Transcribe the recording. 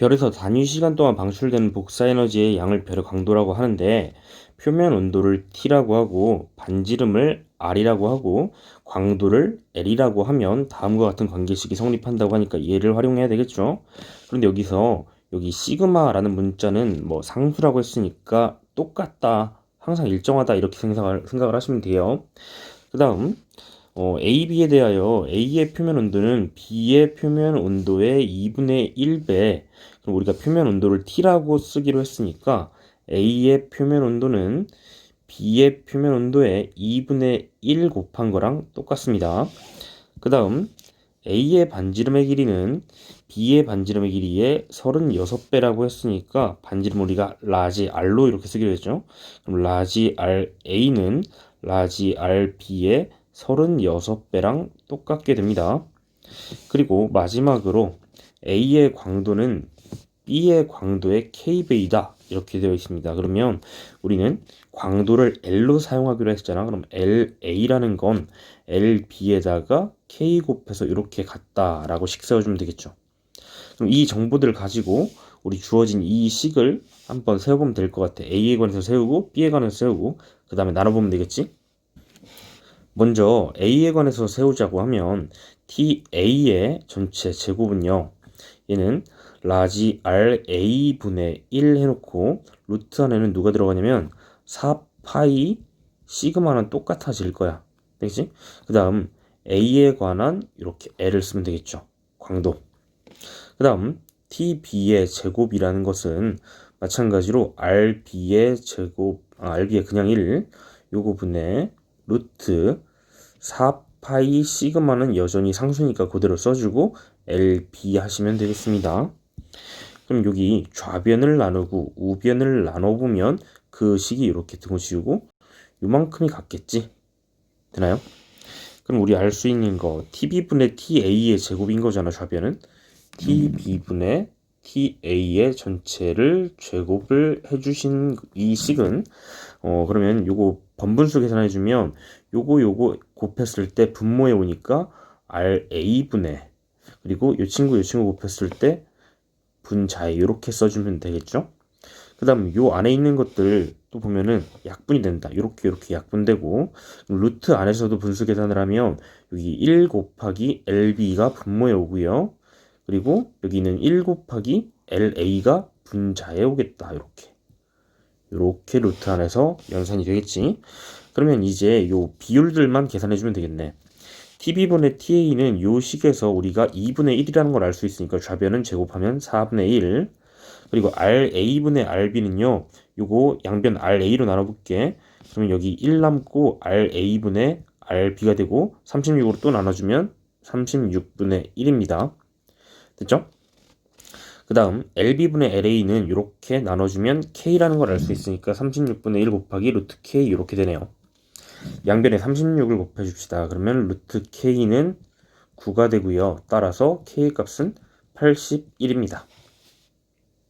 별에서 단위 시간 동안 방출되는 복사 에너지의 양을 별의 강도라고 하는데 표면 온도를 T라고 하고 반지름을 R이라고 하고 광도를 L이라고 하면 다음과 같은 관계식이 성립한다고 하니까 얘를 활용해야 되겠죠. 그런데 여기서 여기 시그마라는 문자는 뭐 상수라고 했으니까 똑같다, 항상 일정하다 이렇게 생각을, 생각을 하시면 돼요. 그 다음 어, A, B에 대하여 A의 표면 온도는 B의 표면 온도의 2분의 1배 그럼 우리가 표면 온도를 T라고 쓰기로 했으니까 A의 표면 온도는 B의 표면 온도의 2분의 1 곱한 거랑 똑같습니다. 그 다음 A의 반지름의 길이는 B의 반지름의 길이의 36배라고 했으니까 반지름 우리가 라지 R로 이렇게 쓰기로 했죠. 그럼 라지 R A는 라지 R B의 36배랑 똑같게 됩니다. 그리고 마지막으로 A의 광도는 B의 광도의 K배이다. 이렇게 되어 있습니다. 그러면 우리는 광도를 L로 사용하기로 했잖아. 그럼 LA라는 건 LB에다가 K 곱해서 이렇게 같다라고 식 세워주면 되겠죠. 그럼 이 정보들을 가지고 우리 주어진 이 식을 한번 세워보면 될 것 같아. A에 관해서 세우고 B에 관해서 세우고 그 다음에 나눠보면 되겠지? 먼저 A에 관해서 세우자고 하면 TA의 전체 제곱은요. 얘는 라지 RA 분의 1 해놓고 루트 안에는 누가 들어가냐면 4파이 시그마는 똑같아질 거야. 되겠지? 그 다음 A에 관한 이렇게 L을 쓰면 되겠죠. 광도. 그 다음 TB의 제곱이라는 것은 마찬가지로 RB의 제곱, 아, RB의 그냥 1 요거 분의 루트 4파이 시그마는 여전히 상수니까 그대로 써주고 LB 하시면 되겠습니다. 그럼 여기 좌변을 나누고 우변을 나눠보면 그 식이 이렇게 등호지우고 요만큼이 같겠지? 되나요? 그럼 우리 알 수 있는 거 TB분의 TA의 제곱인 거잖아 좌변은 TB분의 TA의 전체를 제곱을 해주신 이 식은 어 그러면 요거 번분수 계산해 주면 요거 요거 곱했을 때 분모에 오니까 RA분의 그리고 요 친구 요 친구 곱했을 때 분자에 이렇게 써주면 되겠죠. 그 다음 요 안에 있는 것들 또 보면은 약분이 된다. 이렇게 이렇게 약분되고 루트 안에서도 분수 계산을 하면 여기 1 곱하기 LB가 분모에 오고요. 그리고 여기는 1 곱하기 LA가 분자에 오겠다. 이렇게 이렇게 루트 안에서 연산이 되겠지. 그러면 이제 요 비율들만 계산해주면 되겠네. TB분의 TA는 요 식에서 우리가 2분의 1이라는 걸 알 수 있으니까 좌변은 제곱하면 4분의 1 그리고 RA분의 RB는요 요거 양변 RA로 나눠볼게 그러면 여기 1 남고 RA분의 RB가 되고 36으로 또 나눠주면 36분의 1입니다 됐죠? 그 다음 LB분의 LA는 이렇게 나눠주면 K라는 걸 알 수 있으니까 36분의 1 곱하기 루트 K 이렇게 되네요 양변에 36을 곱해줍시다. 그러면 루트 k는 9가 되고요. 따라서 k 값은 81입니다.